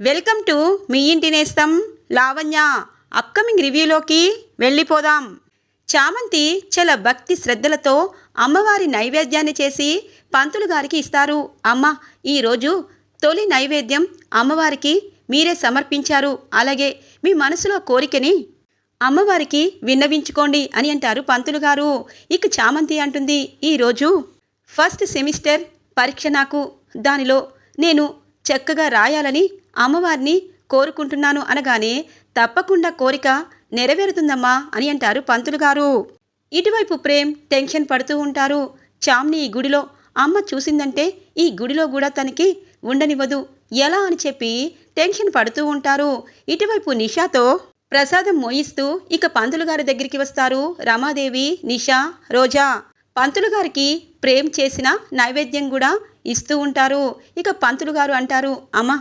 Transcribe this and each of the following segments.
Welcome to me ఇంటి నేస్తం Lavanya. Upcoming రివ్యూలోకి వెళ్ళిపోదాం. చామంతి చాలా భక్తి శ్రద్ధలతో అమ్మవారి నైవేద్యాన్ని చేసి పంతులు గారికి ఇస్తారు. అమ్మ ఈరోజు తొలి నైవేద్యం అమ్మవారికి మీరే సమర్పించారు. అలాగే మీ మనసులో కోరికని అమ్మవారికి విన్నవించుకోండి అని అంటారు పంతులు గారు. ఇక చామంతి అంటుంది ఈరోజు ఫస్ట్ సెమిస్టర్ పరీక్ష నాకు. దానిలో నేను చక్కగా రాయాలని అమ్మవారిని కోరుకుంటున్నాను అనగానే తప్పకుండా కోరిక నెరవేరుతుందమ్మా అని అంటారు పంతులు గారు. ఇటువైపు ప్రేమ్ టెన్షన్ పడుతూ ఉంటారు. చామ్ని ఈ గుడిలో అమ్మ చూసిందంటే ఈ గుడిలో కూడా తనకి ఉండనివ్వదు. ఎలా అని చెప్పి టెన్షన్ పడుతూ ఉంటారు. ఇటువైపు నిషాతో ప్రసాదం మోయిస్తూ ఇక పంతులు గారి దగ్గరికి వస్తారు. రమాదేవి నిషా రోజా పంతులు గారికి ప్రేమ్ చేసిన నైవేద్యం కూడా ఇస్తూ ఉంటారు. ఇక పంతులు గారు అంటారు అమ్మ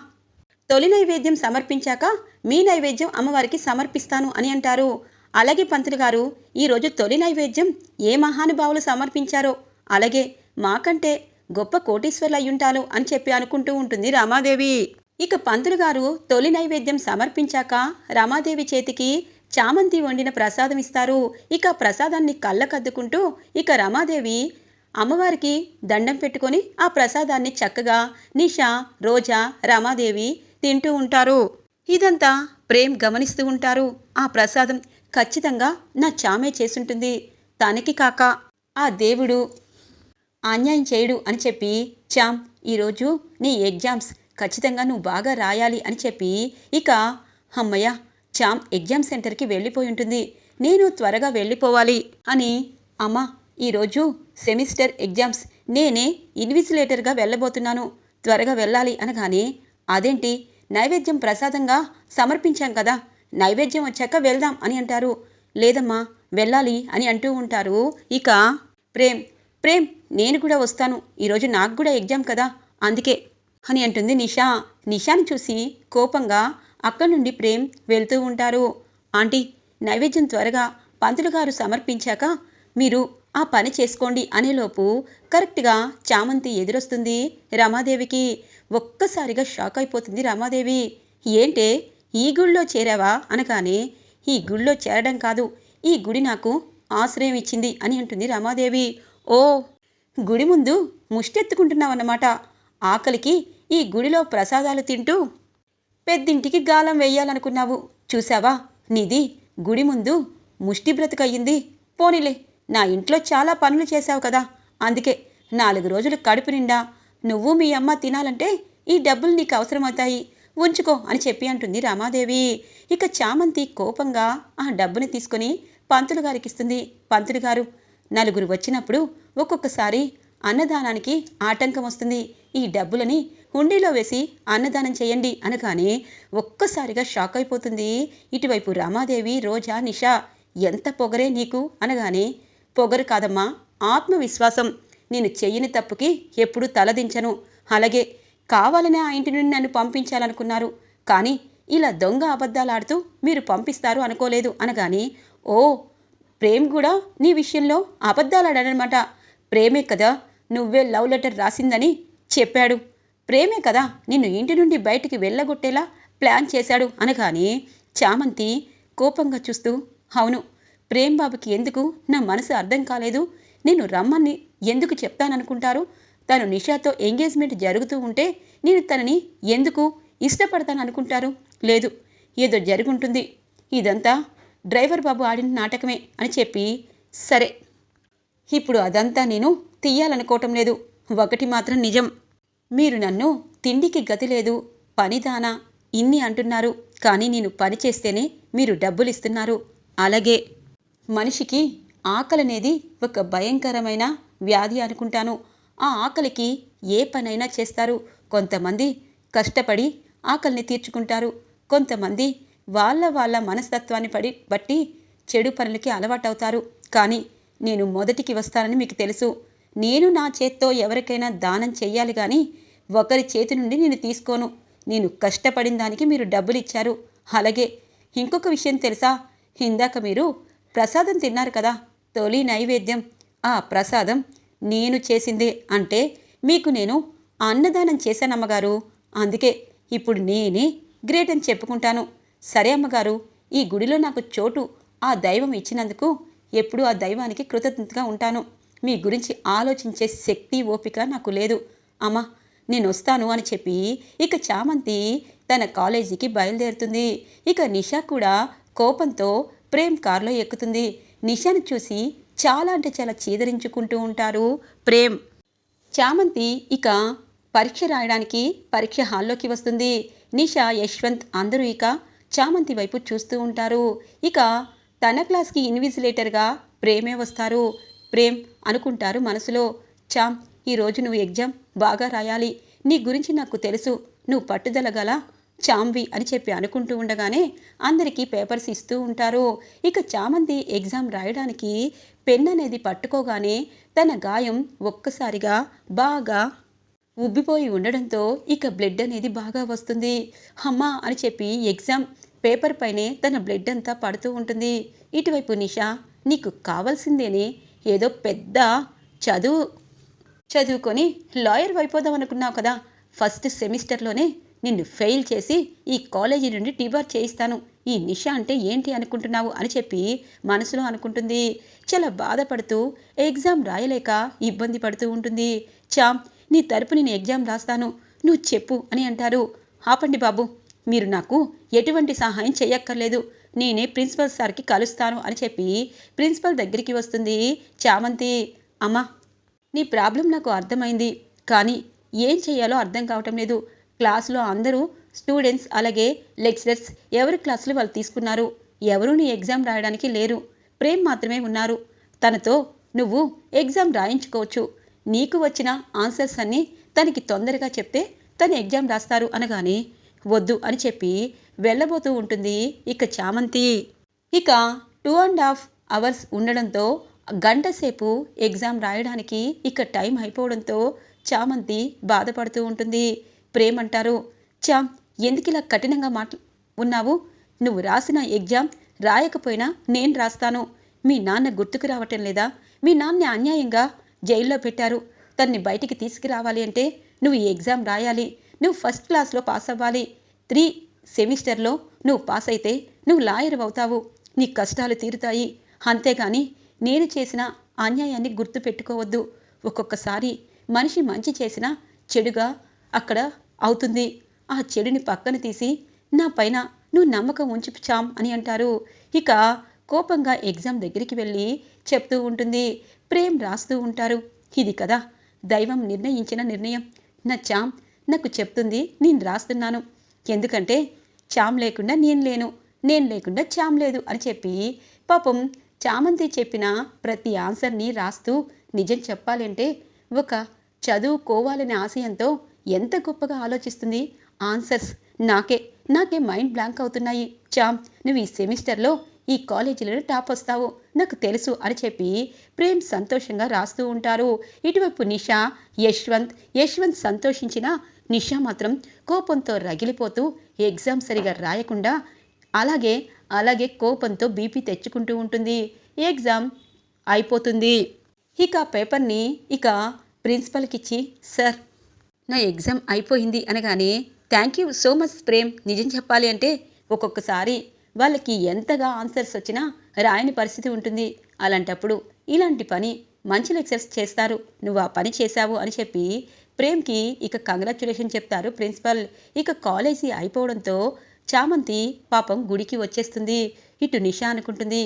తొలి నైవేద్యం సమర్పించాక మీ నైవేద్యం అమ్మవారికి సమర్పిస్తాను అని అంటారు. అలాగే పంతులు గారు ఈరోజు తొలి నైవేద్యం ఏ మహానుభావులు సమర్పించారో అలాగే మాకంటే గొప్ప కోటీశ్వర్లు అయ్యుంటారు అని చెప్పి అనుకుంటూ ఉంటుంది రామాదేవి. ఇక పంతులు గారు తొలి నైవేద్యం సమర్పించాక రమాదేవి చేతికి చామంతి వండిన ప్రసాదం ఇస్తారు. ఇక ప్రసాదాన్ని కళ్ళకద్దుకుంటూ ఇక రమాదేవి అమ్మవారికి దండం పెట్టుకొని ఆ ప్రసాదాన్ని చక్కగా నిషా రోజా రమాదేవి తింటూ ఉంటారు. ఇదంతా ప్రేమ్ గమనిస్తూ ఉంటారు. ఆ ప్రసాదం ఖచ్చితంగా నా చామే చేసుంటుంది. తనకి కాక ఆ దేవుడు అన్యాయం చేయడు అని చెప్పి చామ్ ఈరోజు నీ ఎగ్జామ్స్ ఖచ్చితంగా నువ్వు బాగా రాయాలి అని చెప్పి ఇక అమ్మయ్య చామ్ ఎగ్జామ్ సెంటర్కి వెళ్ళిపోయి ఉంటుంది. నేను త్వరగా వెళ్ళిపోవాలి అని అమ్మ ఈరోజు సెమిస్టర్ ఎగ్జామ్స్ నేనే ఇన్విజిలేటర్గా వెళ్ళబోతున్నాను. త్వరగా వెళ్ళాలి అనగానే అదేంటి? నైవేద్యం ప్రసాదంగా సమర్పించాం కదా. నైవేద్యం వచ్చాక వెళ్దాం అని అంటారు. లేదమ్మా వెళ్ళాలి అని అంటూ ఉంటారు. ఇక ప్రేమ్ ప్రేమ్ నేను కూడా వస్తాను. ఈరోజు నాకు కూడా ఎగ్జామ్ కదా. అందుకే అని అంటుంది నిషా. నిషాని చూసి కోపంగా అక్కడి నుండి ప్రేమ్ వెళ్తూ ఉంటారు. ఆంటీ నైవేద్యం త్వరగా పంతులు గారు సమర్పించాక మీరు ఆ పని చేసుకోండి అనేలోపు కరెక్ట్గా చామంతి ఎదురొస్తుంది రమాదేవికి. ఒక్కసారిగా షాక్ అయిపోతుంది రమాదేవి. ఏంటే ఈ గుళ్ళో చేరావా అనగానే ఈ గుళ్ళో చేరడం కాదు ఈ గుడి నాకు ఆశ్రయం ఇచ్చింది అని అంటుంది రమాదేవి. ఓ గుడి ముందు ముష్టెత్తుకుంటున్నావన్నమాట. ఆకలికి ఈ గుడిలో ప్రసాదాలు తింటూ పెద్దింటికి గాలం వేయాలనుకున్నావు. చూసావా నీది గుడి ముందు ముష్టి బ్రతుకయ్యింది. పోనీలే నా ఇంట్లో చాలా పనులు చేశావు కదా. అందుకే నాలుగు రోజులు కడుపు నిండా నువ్వు మీ అమ్మ తినాలంటే ఈ డబ్బులు నీకు అవసరమవుతాయి. ఉంచుకో అని చెప్పి అంటుంది రామాదేవి. ఇక చామంతి కోపంగా ఆ డబ్బుని తీసుకొని పంతులు గారికి ఇస్తుంది పంతులు గారు నలుగురు వచ్చినప్పుడు ఒక్కొక్కసారి అన్నదానానికి ఆటంకం వస్తుంది. ఈ డబ్బులని హుండీలో వేసి అన్నదానం చేయండి అనగానే ఒక్కసారిగా షాక్ అయిపోతుంది. ఇటువైపు రామాదేవి రోజా నిషా ఎంత పొగరే నీకు అనగానే పొగరు కాదమ్మా. ఆత్మవిశ్వాసం. నేను చెయ్యని తప్పుకి ఎప్పుడూ తలదించను. అలాగే కావాలనే ఆ ఇంటి నుండి నన్ను పంపించాలనుకున్నారు. కానీ ఇలా దొంగ అబద్ధాలాడుతూ మీరు పంపిస్తారు అనుకోలేదు అనగాని ఓ ప్రేమ్ కూడా నీ విషయంలో అబద్ధాలాడాడనమాట. ప్రేమే కదా నువ్వే లవ్ లెటర్ రాసిందని చెప్పాడు. ప్రేమే కదా నిన్ను ఇంటి నుండి బయటికి వెళ్ళగొట్టేలా ప్లాన్ చేశాడు అనగానే చామంతి కోపంగా చూస్తూ అవును ప్రేమ్ బాబుకి ఎందుకు? నా మనసు అర్థం కాలేదు. నేను రమ్మని ఎందుకు చెప్తాననుకుంటారు? తను నిషాతో ఎంగేజ్మెంట్ జరుగుతూ ఉంటే నేను తనని ఎందుకు ఇష్టపడతాను అనుకుంటారు లేదు ఏదో జరుగుంటుంది. ఇదంతా డ్రైవర్ బాబు ఆడిన నాటకమే అని చెప్పి సరే. ఇప్పుడు అదంతా నేను తీయాలనుకోవటం లేదు. ఒకటి మాత్రం నిజం. మీరు నన్ను తిండికి గతి లేదు పనిదానా ఇన్ని అంటున్నారు. కానీ నేను పని చేస్తేనే మీరు డబ్బులు ఇస్తున్నారు అలాగే మనిషికి ఆకలి అనేది ఒక భయంకరమైన వ్యాధి అనుకుంటాను. ఆ ఆకలికి ఏ పనైనా చేస్తారు. కొంతమంది కష్టపడి ఆకలిని తీర్చుకుంటారు. కొంతమంది వాళ్ళ వాళ్ళ మనస్తత్వాన్ని పడి బట్టి చెడు పనులకి అలవాటవుతారు. కానీ నేను మొదటికి వస్తానని మీకు తెలుసు. నేను నా చేత్తో ఎవరికైనా దానం చెయ్యాలి కానీ ఒకరి చేతి నుండి నేను తీసుకోను. నేను కష్టపడిన దానికి మీరు డబ్బులు ఇచ్చారు అలాగే ఇంకొక విషయం తెలుసా? ఇందాక మీరు ప్రసాదం తిన్నారు కదా. తొలి నైవేద్యం. ఆ ప్రసాదం నేను చేసిందే అంటే మీకు నేను అన్నదానం చేశానమ్మగారు. అందుకే ఇప్పుడు నేనే గ్రేట్ అని చెప్పుకుంటాను. సరే అమ్మగారు ఈ గుడిలో నాకు చోటు ఆ దైవం ఇచ్చినందుకు ఎప్పుడూ ఆ దైవానికి కృతజ్ఞతగా ఉంటాను. మీ గురించి ఆలోచించే శక్తి ఓపిక నాకు లేదు. అమ్మా నేను వస్తాను అని చెప్పి ఇక చామంతి తన కాలేజీకి బయలుదేరుతుంది. ఇక నిషా కూడా కోపంతో ప్రేమ్ కారులో ఎక్కుతుంది. నిషాను చూసి చాలా అంటే చాలా చీదరించుకుంటూ ఉంటారు ప్రేమ్. చామంతి ఇక పరీక్ష రాయడానికి పరీక్ష హాల్లోకి వస్తుంది. నిషా యశ్వంత్ అందరూ ఇక చామంతి వైపు చూస్తూ ఉంటారు. ఇక తన క్లాస్కి ఇన్విజిలేటర్గా ప్రేమే వస్తారు. ప్రేమ్ అనుకుంటారు మనసులో చామ్ ఈరోజు నువ్వు ఎగ్జామ్ బాగా రాయాలి. నీ గురించి నాకు తెలుసు. నువ్వు పట్టుదల గల చాంవి అని చెప్పి అనుకుంటూ ఉండగానే అందరికీ పేపర్స్ ఇస్తూ ఉంటారు. ఇక చామంతి ఎగ్జామ్ రాయడానికి పెన్ అనేది పట్టుకోగానే తన గాయం ఒక్కసారిగా బాగా ఉబ్బిపోయి ఉండడంతో ఇక బ్లడ్ అనేది బాగా వస్తుంది. అమ్మా అని చెప్పి ఎగ్జామ్ పేపర్ పైనే తన బ్లడ్ అంతా పడుతూ ఉంటుంది. ఇటువైపు నిషా నీకు కావాల్సిందేనే ఏదో పెద్ద చదువు చదువుకొని లాయర్ అయిపోదాం అనుకున్నావు కదా ఫస్ట్ సెమిస్టర్లోనే నిన్ను ఫెయిల్ చేసి ఈ కాలేజీ నుండి టీబార్ చేయిస్తాను. ఈ నిషా అంటే ఏంటి అనుకుంటున్నావు అని చెప్పి మనసులో అనుకుంటుంది. చాలా బాధపడుతూ ఎగ్జామ్ రాయలేక ఇబ్బంది పడుతూ ఉంటుంది. చామ్ నీ తరపు నేను ఎగ్జామ్ రాస్తాను. నువ్వు చెప్పు అని అంటారు. ఆపండి బాబు మీరు నాకు ఎటువంటి సహాయం చేయక్కర్లేదు. నేనే ప్రిన్సిపల్ సార్కి కలుస్తాను అని చెప్పి ప్రిన్సిపల్ దగ్గరికి వస్తుంది చామంతి. అమ్మా నీ ప్రాబ్లం నాకు అర్థమైంది. కానీ ఏం చేయాలో అర్థం కావటం లేదు. క్లాస్లో అందరూ స్టూడెంట్స్ అలాగే లెక్చరర్స్ ఎవరి క్లాసులు వాళ్ళు తీసుకున్నారు? ఎవరూ నీ ఎగ్జామ్ రాయడానికి లేరు. ప్రేమ్ మాత్రమే ఉన్నారు. తనతో నువ్వు ఎగ్జామ్ రాయించుకోవచ్చు. నీకు వచ్చిన ఆన్సర్స్ అన్నీ తనకి తొందరగా చెప్తే తను ఎగ్జామ్ రాస్తారు అనగానే వద్దు అని చెప్పి వెళ్ళబోతూ ఉంటుంది ఇక చామంతి. ఇక టూ అండ్ హాఫ్ అవర్స్ ఉండడంతో గంట సేపు ఎగ్జామ్ రాయడానికి ఇక టైం అయిపోవడంతో చామంతి బాధపడుతూ ఉంటుంది. ప్రేమ్ అంటారు చామ్ ఎందుకు ఇలా కఠినంగా మాట్లా ఉన్నావు? నువ్వు రాసిన ఎగ్జామ్ రాయకపోయినా నేను రాస్తాను. మీ నాన్న గుర్తుకు రావటం లేదా? మీ నాన్న అన్యాయంగా జైల్లో పెట్టారు. తన్ని బయటికి తీసుకురావాలి అంటే నువ్వు ఈ ఎగ్జామ్ రాయాలి. నువ్వు ఫస్ట్ క్లాస్లో పాస్ అవ్వాలి. త్రీ సెమిస్టర్లో నువ్వు పాస్ అయితే నువ్వు లాయర్ అవుతావు. నీ కష్టాలు తీరుతాయి. అంతేగాని నేను చేసిన అన్యాయాన్ని గుర్తు పెట్టుకోవద్దు ఒక్కొక్కసారి మనిషి మంచి చేసినా చెడుగా అక్కడ అవుతుంది. ఆ చెడుని పక్కన తీసి నా పైన నువ్వు నమ్మకం ఉంచు చామ్ అని అంటారు. ఇక కోపంగా ఎగ్జామ్ దగ్గరికి వెళ్ళి చెప్తూ ఉంటుంది. ప్రేమ్ రాస్తూ ఉంటారు. ఇది కదా దైవం నిర్ణయించిన నిర్ణయం. నా చామ్ నాకు చెప్తుంది నేను రాస్తున్నాను. ఎందుకంటే చామ్ లేకుండా నేను లేను నేను లేకుండా చామ్ లేదు అని చెప్పి పాపం చామంతి చెప్పిన ప్రతి ఆన్సర్ని రాస్తూ నిజం చెప్పాలంటే ఒక చదువుకోవాలనే ఆశయంతో ఎంత గొప్పగా ఆలోచిస్తుంది? ఆన్సర్స్ నాకే నాకే మైండ్ బ్లాంక్ అవుతున్నాయి. చామ్ నువ్వు ఈ సెమిస్టర్లో ఈ కాలేజీలో టాప్ వస్తావు. నాకు తెలుసు అని చెప్పి ప్రేమ్ సంతోషంగా రాస్తూ ఉంటారు. ఇటువైపు నిషా యశ్వంత్ యశ్వంత్ సంతోషించిన నిషా మాత్రం కోపంతో రగిలిపోతూ ఎగ్జామ్ సరిగా రాయకుండా అలాగే అలాగే కోపంతో బీపీ తెచ్చుకుంటూ ఉంటుంది. ఎగ్జామ్ అయిపోతుంది. ఇక పేపర్ని ఇక ప్రిన్సిపల్కి ఇచ్చి సార్ నా ఎగ్జామ్ అయిపోయింది అనగానే thank you so much Prem నిజం చెప్పాలి అంటే ఒక్కొక్కసారి వాళ్ళకి ఎంతగా ఆన్సర్స్ వచ్చినా రాయని పరిస్థితి ఉంటుంది. అలాంటప్పుడు ఇలాంటి పని మంచి లెక్చర్స్ చేస్తారు. నువ్వు ఆ పని చేశావు అని చెప్పి ప్రేమ్కి ఇక కంగ్రాచులేషన్ చెప్తారు ప్రిన్సిపల్. ఇక కాలేజీ అయిపోవడంతో చామంతి పాపం గుడికి వచ్చేస్తుంది. ఇటు నిషా అనుకుంటుంది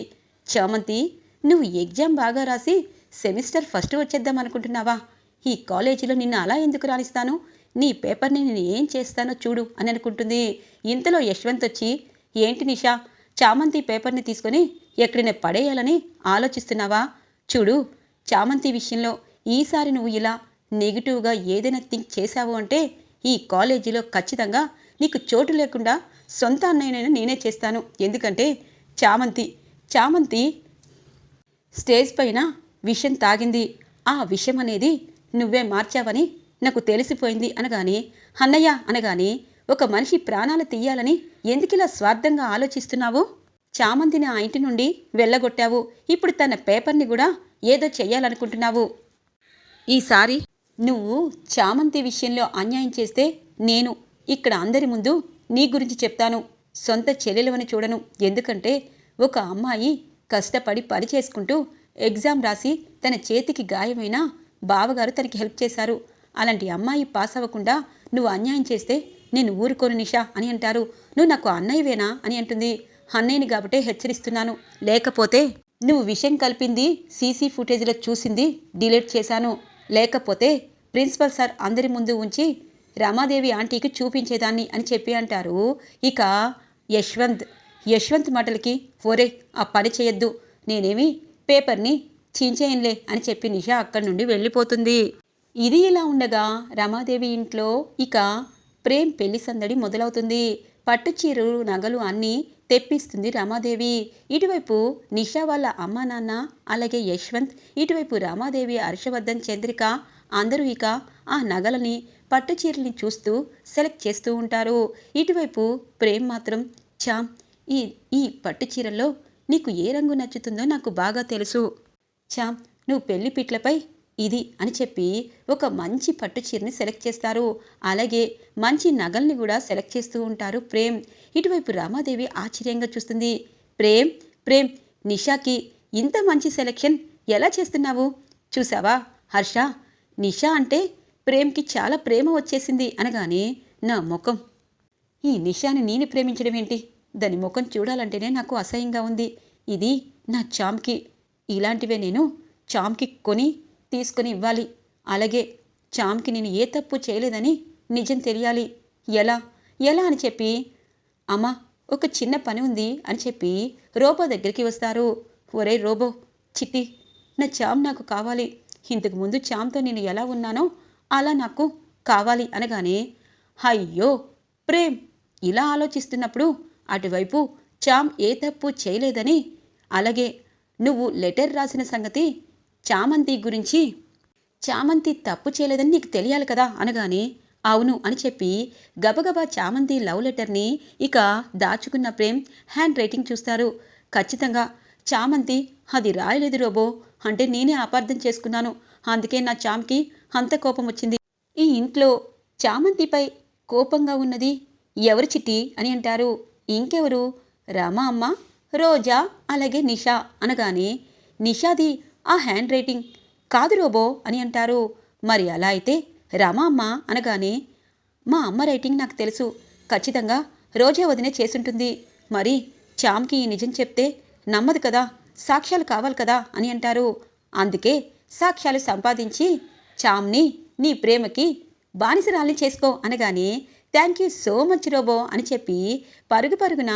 చామంతి నువ్వు ఎగ్జామ్ బాగా రాసి సెమిస్టర్ ఫస్ట్ వచ్చేద్దాం అనుకుంటున్నావా? ఈ కాలేజీలో నిన్ను అలా ఎందుకు రాణిస్తాను? నీ పేపర్ని నేను ఏం చేస్తానో చూడు అని అనుకుంటుంది. ఇంతలో యశ్వంత్ వచ్చి ఏంటి నిషా చామంతి పేపర్ని తీసుకొని ఎక్కడైనా పడేయాలని ఆలోచిస్తున్నావా? చూడు చామంతి విషయంలో ఈసారి నువ్వు ఇలా నెగిటివ్గా ఏదైనా థింక్ చేశావు అంటే ఈ కాలేజీలో ఖచ్చితంగా నీకు చోటు లేకుండా సొంత అన్నయ్యనైనా నేనే చేస్తాను. ఎందుకంటే చామంతి చామంతి స్టేజ్ పైన విషం తాగింది. ఆ విషం అనేది నువ్వే మార్చావని నాకు తెలిసిపోయింది అనగానే అన్నయ్య అనగానే ఒక మనిషి ప్రాణాలు తీయాలని ఎందుకిలా స్వార్థంగా ఆలోచిస్తున్నావు? చామంతిని ఆ ఇంటి నుండి వెళ్ళగొట్టావు. ఇప్పుడు తన పేపర్ని కూడా ఏదో చెయ్యాలనుకుంటున్నావు. ఈసారి నువ్వు చామంతి విషయంలో అన్యాయం చేస్తే నేను ఇక్కడ అందరి ముందు నీ గురించి చెప్తాను. సొంత చెల్లెలవని చూడను. ఎందుకంటే ఒక అమ్మాయి కష్టపడి పని చేసుకుంటూ ఎగ్జామ్ రాసి తన చేతికి గాయమైనా బావగారు తనకి హెల్ప్ చేశారు. అలాంటి అమ్మాయి పాస్ అవ్వకుండా నువ్వు అన్యాయం చేస్తే నేను ఊరుకోను నిషా అని అంటారు. నువ్వు నాకు అన్నయ్యవేనా అని అంటుంది. అన్నయ్యని కాబట్టే హెచ్చరిస్తున్నాను. లేకపోతే నువ్వు విషయం కలిపింది సీసీ ఫుటేజ్లో చూసింది డిలీట్ చేశాను. లేకపోతే ప్రిన్సిపల్ సార్ అందరి ముందు ఉంచి రమాదేవి ఆంటీకి చూపించేదాన్ని అని చెప్పి అంటారు. ఇక యశ్వంత్. యశ్వంత్ మాటలకి ఓరే ఆ పని చేయొద్దు. నేనేమి పేపర్ని చించేయంలే అని చెప్పి నిషా అక్కడి నుండి వెళ్ళిపోతుంది. ఇది ఇలా ఉండగా రమాదేవి ఇంట్లో ఇక ప్రేమ్ పెళ్ళి సందడి మొదలవుతుంది. పట్టు చీరలు నగలు అన్నీ తెప్పిస్తుంది రమాదేవి. ఇటువైపు నిషా వాళ్ళ అమ్మ నాన్న అలాగే యశ్వంత్ ఇటువైపు రమాదేవి హర్షవర్ధన్ చంద్రిక అందరూ ఇక ఆ నగలని పట్టు చీరల్ని చూస్తూ సెలెక్ట్ చేస్తూ ఉంటారు. ఇటువైపు ప్రేమ్ మాత్రం చామ్ ఈ ఈ పట్టు చీరల్లో నీకు ఏ రంగు నచ్చుతుందో నాకు బాగా తెలుసు. ఛామ్ నువ్వు పెళ్ళి పిట్లపై ఇది అని చెప్పి ఒక మంచి పట్టు చీరని సెలెక్ట్ చేస్తారు. అలాగే మంచి నగల్ని కూడా సెలెక్ట్ చేస్తూ ఉంటారు ప్రేమ్. ఇటువైపు రామాదేవి ఆశ్చర్యంగా చూస్తుంది. ప్రేమ్ ప్రేమ్ నిషాకి ఇంత మంచి సెలెక్షన్ ఎలా చేస్తున్నావు? చూసావా? హర్ష నిషా అంటే ప్రేమ్కి చాలా ప్రేమ వచ్చేసింది అనగానే నా ముఖం. ఈ నిషాని నేను ప్రేమించడం ఏంటి? దాని ముఖం చూడాలంటేనే నాకు అసహ్యంగా ఉంది. ఇది నా చామ్కి. ఇలాంటివే నేను చామ్కి కొని తీసుకొని ఇవ్వాలి. అలాగే చామ్కి నేను ఏ తప్పు చేయలేదని నిజం తెలియాలి. ఎలా? ఎలా అని చెప్పి అమ్మ ఒక చిన్న పని ఉంది అని చెప్పి రోబో దగ్గరికి వస్తారు. ఒరే రోబో చిట్టి నా చామ్ నాకు కావాలి. ఇంతకు ముందు చామ్తో నేను ఎలా ఉన్నానో అలా నాకు కావాలి అనగానే అయ్యో ప్రేమ్ ఇలా ఆలోచిస్తున్నప్పుడు అటువైపు చామ్ ఏ తప్పు చేయలేదని అలాగే నువ్వు లెటర్ రాసిన సంగతి చామంతి గురించి? చామంతి తప్పు చేయలేదని నీకు తెలియాలి కదా అనగానే అవును అని చెప్పి గబగబా చామంతి లవ్ లెటర్ని ఇక దాచుకున్న ప్రేమ్ హ్యాండ్ రైటింగ్ చూస్తారు. ఖచ్చితంగా చామంతి అది రాయలేదు రోబో అంటే నేనే అపార్థం చేసుకున్నాను. అందుకే నా చామ్కి అంత కోపం వచ్చింది. ఈ ఇంట్లో చామంతిపై కోపంగా ఉన్నది ఎవరు చిట్టి అని అంటారు. ఇంకెవరు? రామా అమ్మ? రోజా అలాగే నిషా అనగానే నిషాది ఆ హ్యాండ్ రైటింగ్? కాదు రోబో అని అంటారు. మరి అలా అయితే రామా అమ్మ అనగానే మా అమ్మ రైటింగ్ నాకు తెలుసు. ఖచ్చితంగా రోజా వదినే చేసుంటుంది. మరి చామ్కి ఈ నిజం చెప్తే నమ్మదు కదా సాక్ష్యాలు కావాలి కదా అని అంటారు. అందుకే సాక్ష్యాలు సంపాదించి చామ్ని నీ ప్రేమకి బానిసరాల్ని చేసుకో అనగానే thank you so much robo అని చెప్పి పరుగు పరుగున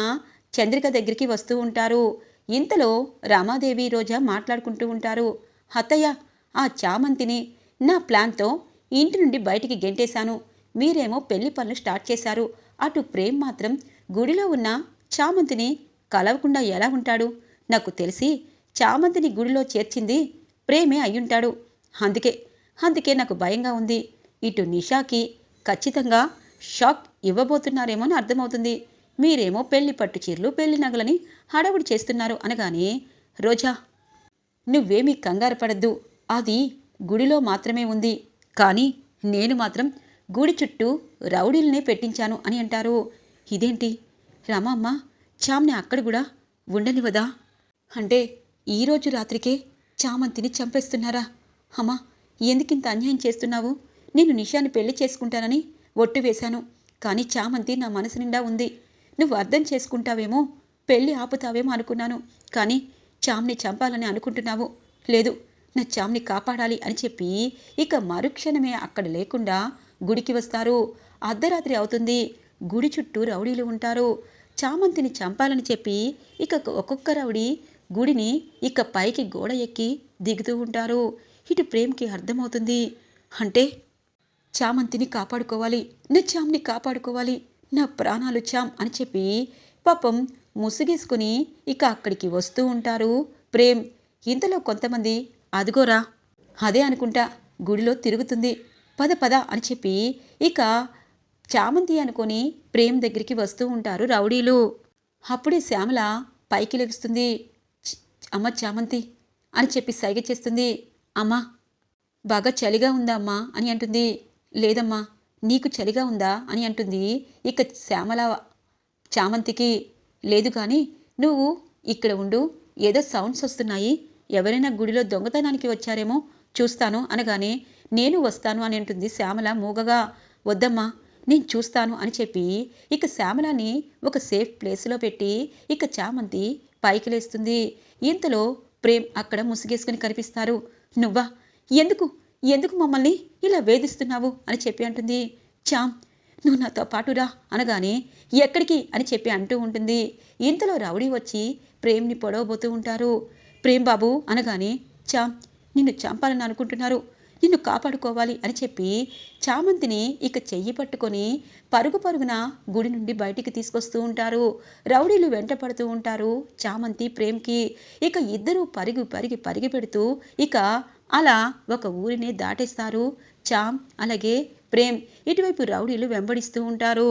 చంద్రిక దగ్గరికి వస్తూ ఉంటారు. ఇంతలో రామాదేవి రోజా మాట్లాడుకుంటూ ఉంటారు. అత్తయ్య ఆ చామంతిని నా ప్లాన్తో ఇంటి నుండి బయటికి గెంటేశాను. మీరేమో పెళ్ళి పనులు స్టార్ట్ చేశారు. అటు ప్రేమ్ మాత్రం గుడిలో ఉన్న చామంతిని కలవకుండా ఎలా ఉంటాడు? నాకు తెలిసి చామంతిని గుడిలో చేర్చింది ప్రేమే అయ్యుంటాడు. అందుకే అందుకే నాకు భయంగా ఉంది. ఇటు నిషాకి ఖచ్చితంగా షాక్ ఇవ్వబోతున్నారేమో అని అర్థమవుతుంది. మీరేమో పెళ్ళి పట్టు చీరలు పెళ్ళి నగలని హడావుడి చేస్తున్నారు అనగానే రోజా నువ్వేమీ కంగారు పడద్దు. అది గుడిలో మాత్రమే ఉంది. కానీ నేను మాత్రం గుడి చుట్టూ రౌడీలనే పెట్టించాను అని అంటారు. ఇదేంటి? రామమ్మ చామ్ని అక్కడ కూడా ఉండనివదా అంటే ఈరోజు రాత్రికే చామంతిని చంపేస్తున్నారా? అమ్మా ఎందుకింత అన్యాయం చేస్తున్నావు? నేను నిషాని పెళ్ళి చేసుకుంటానని ఒట్టు వేశాను. కానీ చామంతి నా మనసు నిండా ఉంది. నువ్వు అర్థం చేసుకుంటావేమో? పెళ్ళి ఆపుతావేమో అనుకున్నాను. కానీ చామ్ని చంపాలని అనుకుంటున్నావు. లేదు నా చామ్ని కాపాడాలి అని చెప్పి ఇక మరుక్షణమే అక్కడ లేకుండా గుడికి వస్తారు. అర్ధరాత్రి అవుతుంది. గుడి చుట్టూ రౌడీలు ఉంటారు. చామంతిని చంపాలని చెప్పి ఇక ఒక్కొక్క రౌడీ గుడిని ఇక పైకి గోడ ఎక్కి దిగుతూ ఉంటారు. ఇటు ప్రేమ్కి అర్థమవుతుంది. అంటే చామంతిని కాపాడుకోవాలి. నా చామ్ని కాపాడుకోవాలి. నా ప్రాణాలు చాం అని చెప్పి పాపం ముసుగేసుకుని ఇక అక్కడికి వస్తూ ఉంటారు. ప్రేమ్ ఇంతలో కొంతమంది అదిగోరా అదే అనుకుంటా గుడిలో తిరుగుతుంది పద పద అని చెప్పి ఇక చామంతి అనుకొని ప్రేమ్ దగ్గరికి వస్తూ ఉంటారు రౌడీలు. అప్పుడే శ్యామల పైకి లెగుస్తుంది. అమ్మ చామంతి అని చెప్పి సైగ చేస్తుంది. అమ్మా బాగా చలిగా ఉందా అమ్మా అని అంటుంది. లేదమ్మా నీకు చలిగా ఉందా అని అంటుంది. ఇక శ్యామల చామంతికి లేదు కానీ నువ్వు ఇక్కడ ఉండు ఏదో సౌండ్స్ వస్తున్నాయి ఎవరైనా గుడిలో దొంగతనానికి వచ్చారేమో చూస్తాను అనగానే నేను వస్తాను అని అంటుంది శ్యామల మూగగా. వద్దమ్మా నేను చూస్తాను అని చెప్పి ఇక శ్యామలని ఒక సేఫ్ ప్లేస్లో పెట్టి ఇక చామంతి పైకి లేస్తుంది. ఇంతలో ప్రేమ్ అక్కడ ముసుగేసుకుని కనిపిస్తారు. నువ్వా? ఎందుకు? ఎందుకు మమ్మల్ని ఇలా వేధిస్తున్నావు? అని చెప్పి అంటుంది. చామ్ నువ్వు నాతో పాటురా అనగానే ఎక్కడికి? అని చెప్పి అంటూ ఉంటుంది. ఇంతలో రౌడీ వచ్చి ప్రేమ్ని పొడవబోతూ ఉంటారు. ప్రేమ్ బాబు అనగానే చామ్ నిన్ను చంపాలని అనుకుంటున్నారు. నిన్ను కాపాడుకోవాలి అని చెప్పి చామంతిని ఇక చెయ్యి పట్టుకొని పరుగు పరుగున గుడి నుండి బయటికి తీసుకొస్తూ ఉంటారు. రౌడీలు వెంట పడుతూ ఉంటారు చామంతి ప్రేమ్కి. ఇక ఇద్దరూ పరిగి పరిగి పరిగి పెడుతూ ఇక అలా ఒక ఊరిని దాటేస్తారు. చామ్ అలాగే ప్రేమ్ ఇటువైపు రౌడీలు వెంబడిస్తూ ఉంటారు.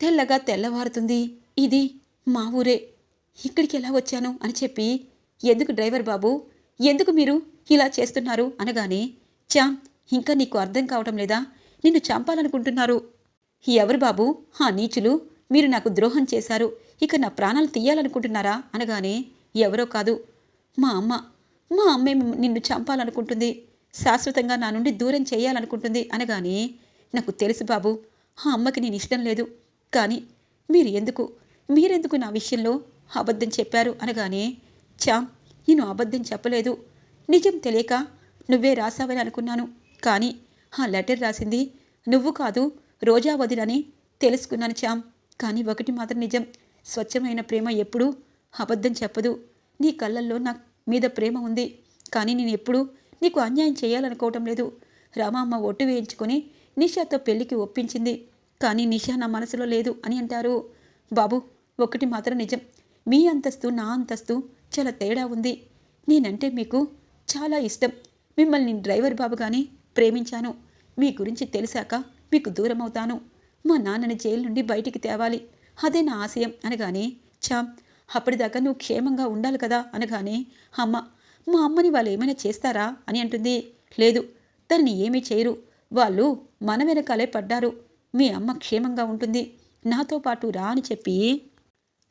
తెల్లగా తెల్లవారుతుంది. ఇది మా ఊరే. ఇక్కడికి ఎలా వచ్చాను అని చెప్పి ఎందుకు డ్రైవర్ బాబు? ఎందుకు మీరు ఇలా చేస్తున్నారు? అనగానే చామ్ ఇంకా నీకు అర్థం కావటం లేదా? నిన్ను చంపాలనుకుంటున్నారు. ఎవరు బాబు? ఆ నీచులు. మీరు నాకు ద్రోహం చేశారు. ఇక నా ప్రాణాలు తీయాలనుకుంటున్నారా? అనగానే ఎవరో కాదు. మా అమ్మ. మా అమ్మే నిన్ను చంపాలనుకుంటుంది శాశ్వతంగా నా నుండి దూరం చేయాలనుకుంటుంది అనగానే నాకు తెలుసు బాబు ఆ అమ్మకి నేను ఇష్టం లేదు కానీ మీరు ఎందుకు మీరెందుకు నా విషయంలో అబద్ధం చెప్పారు? అనగానే చామ్ నేను అబద్ధం చెప్పలేదు. నిజం తెలియక నువ్వే రాసావని అనుకున్నాను కానీ ఆ లెటర్ రాసింది నువ్వు కాదు రోజా వదిలని తెలుసుకున్నాను చామ్ కానీ ఒకటి మాత్రం నిజం స్వచ్ఛమైన ప్రేమ ఎప్పుడూ అబద్ధం చెప్పదు. నీ కళ్ళల్లో నాకు మీద ప్రేమ ఉంది. కానీ నేను ఎప్పుడూ నీకు అన్యాయం చేయాలనుకోవటం లేదు. రామమ్మ ఒట్టు వేయించుకొని నిషాతో పెళ్ళికి ఒప్పించింది. కానీ నిషా నా మనసులో లేదు అని అంటారు. బాబు ఒకటి మాత్రం నిజం. మీ అంతస్తు నా అంతస్తు చాలా తేడా ఉంది. నేనంటే మీకు చాలా ఇష్టం. మిమ్మల్ని డ్రైవర్ బాబుగానే ప్రేమించాను. మీ గురించి తెలిసాక మీకు దూరం అవుతాను మా నాన్నని జైలు నుండి బయటికి తేవాలి. అదే నా ఆశయం అనగానే చామ్ అప్పటిదాకా నువ్వు క్షేమంగా ఉండాలి కదా అనగానే అమ్మ మా అమ్మని వాళ్ళు ఏమైనా చేస్తారా? అని అంటుంది. లేదు దాన్ని ఏమీ చేయరు. వాళ్ళు మన వెనకాలే పడ్డారు. మీ అమ్మ క్షేమంగా ఉంటుంది. నాతో పాటు రా అని చెప్పి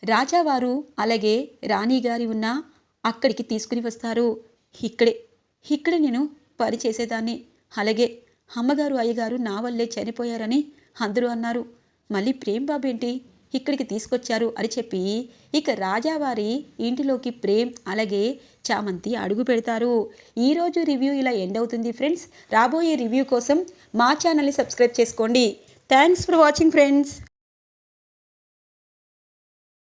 రాజావారు అలాగే రాణిగారి ఉన్న అక్కడికి తీసుకుని వస్తారు. ఇక్కడే ఇక్కడే నేను పని చేసేదాన్ని. అలాగే అమ్మగారు అయ్యగారు నా వల్లే చనిపోయారని అందరూ అన్నారు. మళ్ళీ ప్రేమ్ బాబు ఏంటి? ఇక్కడికి తీసుకొచ్చారు అని చెప్పి ఇక రాజావారి ఇంటిలోకి ప్రేమ్ అలాగే చామంతి అడుగు పెడతారు. ఈరోజు రివ్యూ ఇలా ఎండ్ అవుతుంది ఫ్రెండ్స్. రాబోయే రివ్యూ కోసం మా ఛానల్ని సబ్స్క్రైబ్ చేసుకోండి. Thanks for watching friends.